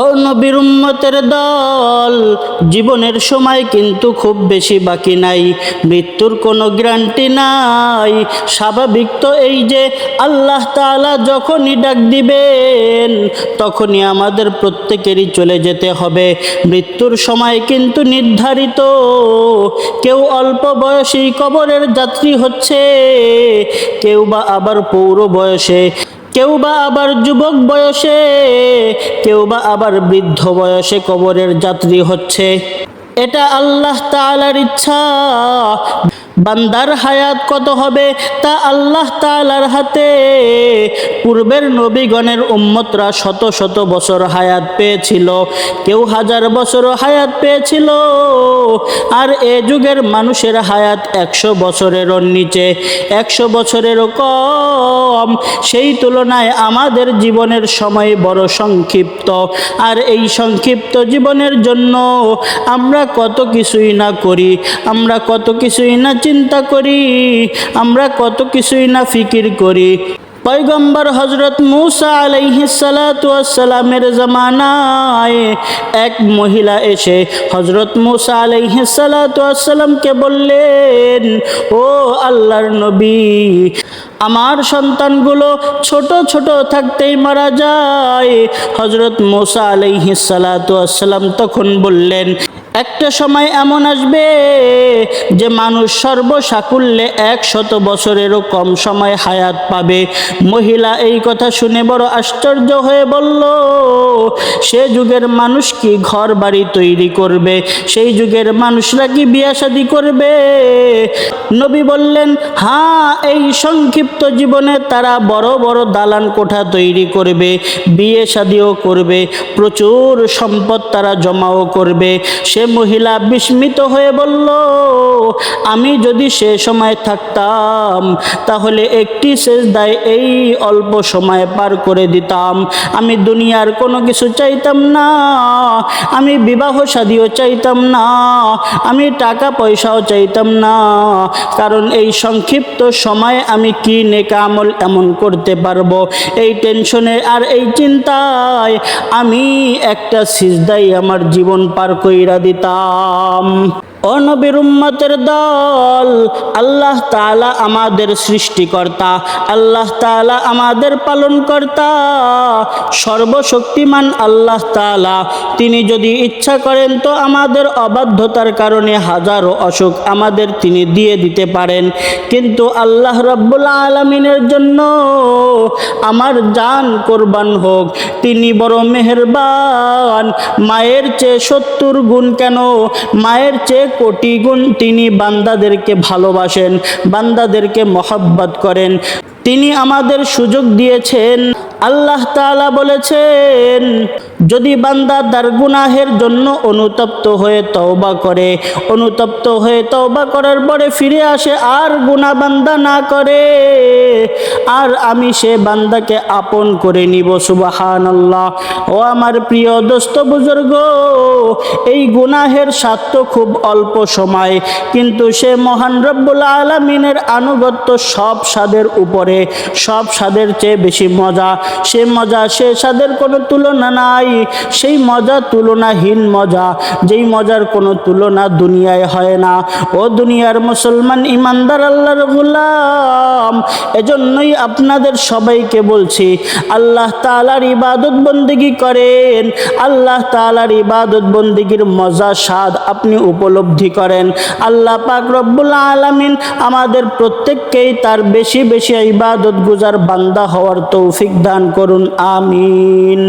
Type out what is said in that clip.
ও নবীর উম্মতের দল, জীবনের সময় কিন্তু খুব বেশি বাকি নাই, মৃত্যুর কোনো গ্যারান্টি নাই। স্বাভাবিক তো এই যে আল্লাহ তাআলা যখনই ডাক দিবেন, তখনই আমাদের প্রত্যেকেরই চলে যেতে হবে। মৃত্যুর সময় কিন্তু নির্ধারিত। কেউ অল্প বয়সেই কবরের যাত্রী হচ্ছে, কেউ বা আবার পৌর বয়সে। কেউ বা আবার যুবক বয়সে, কেউ বা আবার বৃদ্ধ বয়সে কবরের যাত্রী হচ্ছে। এটা আল্লাহ তালার ইচ্ছা। বান্দার হায়াত কত হবে তা আল্লাহ তালার হাতে। পূর্বের নবীগণের উম্মতরা শত শত বছর হায়াত পেয়েছিল, কেউ হাজার বছর হায়াত পেয়েছিল। আর এ যুগের মানুষের হায়াত একশো বছরেরও নিচে, একশো বছরেরও কম। সেই তুলনায় আমাদের জীবনের সময় বড় সংক্ষিপ্ত। আর এই সংক্ষিপ্ত জীবনের জন্য আমরা কত কিছুই না করি, আমরা কত কিছুই না চিন্তা করি, আমরা কত কিছুই না ফিকির করি। পয়গম্বর হজরত মুসা আলাইহিসালামের জামানায় এক মহিলা এসে হজরত মুসা আলাইহিসালামকে বললেন, ও আল্লাহর নবী, আমার সন্তানগুলো ছোট ছোট থাকতেই মারা যায়। হজরত মোসা আলাইহিসালাম তখন বললেন একটা সময় এমন আসবে যে মানুষ সর্বসাকুল্যে একশত বছরেরও কম সময় হায়াত পাবে। মহিলা এই কথা শুনে বড় আশ্চর্য হয়ে বলল, সে যুগের মানুষ কি ঘর বাড়ি তৈরি করবে? সেই যুগের মানুষরা কি বিয়া শাদি করবে? নবী বললেন হ্যাঁ এই সংক্ষিপ্ত জীবনে তারা বড় বড় দালান কোঠা তৈরি করবে, বিয়ে শাদিও করবে, প্রচুর সম্পদ তারা জমাও করবে। সে মহিলা বিস্মিত হয়ে বলল, আমি যদি সে সময় থাকতাম, তাহলে একটি শেষ দায় এই অল্প সময় পার করে দিতাম। আমি দুনিয়ার কোনো কিছু চাইতাম না, আমি বিবাহ শাদিও চাইতাম না, আমি টাকা পয়সাও চাইতাম না। কারণ এই সংক্ষিপ্ত সময়ে আমি কি নেকামল এমন করতে পারব? এই টেনশনে আর এই চিন্তায় আমি একটা সিজদাই আমার জীবন পার কইরা দিতাম অনবীর উম্মতের দল, আল্লাহ তাআলা আমাদের সৃষ্টিকর্তা, আল্লাহ তাআলা আমাদের পালনকর্তা। সর্বশক্তিমান আল্লাহ তাআলা। তিনি যদি ইচ্ছা করেন তো আমাদের অবাধ্যতার কারণে হাজারো অসুখ আমাদের তিনি দিয়ে দিতে পারেন। কিন্তু আল্লাহ রব্বুল আলমিনের জন্য আমার জান কোরবান হোক। তিনি বড় মেহরবান। মায়ের চেয়ে সত্তর গুণ কেন? মায়ের চেয়ে কোটি গুণ তিনি বান্দাদেরকে ভালোবাসেন, বান্দাদেরকে মহাব্বত করেন। তিনি আমাদের সুযোগ দিয়েছেন। আল্লাহ তালা বলেছেন যদি বান্দা তার গুনাহের জন্য অনুতপ্ত হয়ে তওবা করে, অনুতপ্ত হয়ে তওবা করার পরে ফিরে আসে, আর গুনাহ বান্দা না করে, আর আমি সে বান্দাকে আপন করে নিব, সুবহানাল্লাহ। ও আমার প্রিয় দোস্ত বুজুর্গ, এই গুনাহের স্বার্থ খুব অল্প সময়, কিন্তু সে মহান রব্বুল আলমিনের আনুগত্য সব স্বাদের উপরে, সব স্বাদের চেয়ে বেশি মজা। সে মজা সে স্বাদের কোনো তুলনা নাই। সেই মজা তুলনাহীন মজা, যেই মজার কোনো তুলনা দুনিয়ায় হয় না। ও দুনিয়ার মুসলমান ইমানদার আল্লাহর গুলাম, এজন্যই আপনাদের সবাইকে বলছি, আল্লাহ তালার ইবাদত বন্দিগি করেন। আল্লাহ তালার ইবাদত বন্দিগির মজা স্বাদ আপনি উপলব্ধি করেন। আল্লাহ পাক রব্বুল আলমিন আমাদের প্রত্যেককেই তার বেশি বেশি ইবাদত গুজার বান্দা হওয়ার তৌফিক দান করুন, আমিন।